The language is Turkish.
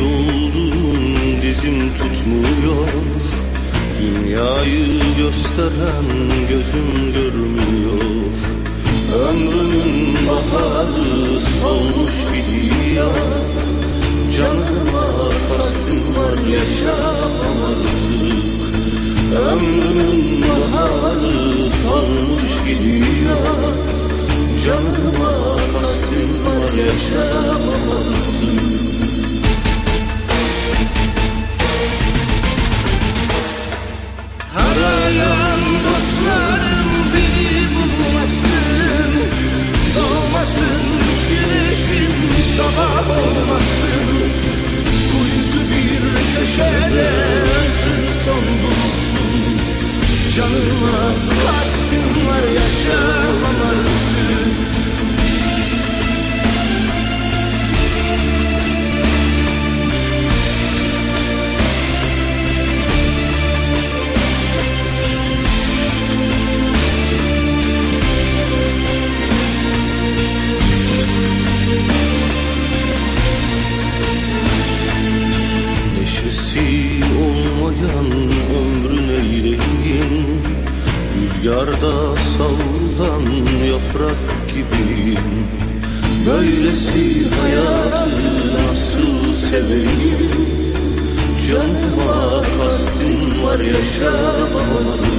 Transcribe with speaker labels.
Speaker 1: oldum dizim tutmuyor. Dünyayı gösteren gözüm görmüyor. Ömrümün baharı solmuş gidiyor. Canıma kastım var yaşamam artık Ömrümün baharı solmuş gidiyor. Canıma kastım var yaşamam artık yaprak gibiyim Böylesi hayatı nasıl seveyim? Canıma kastım var yaşamam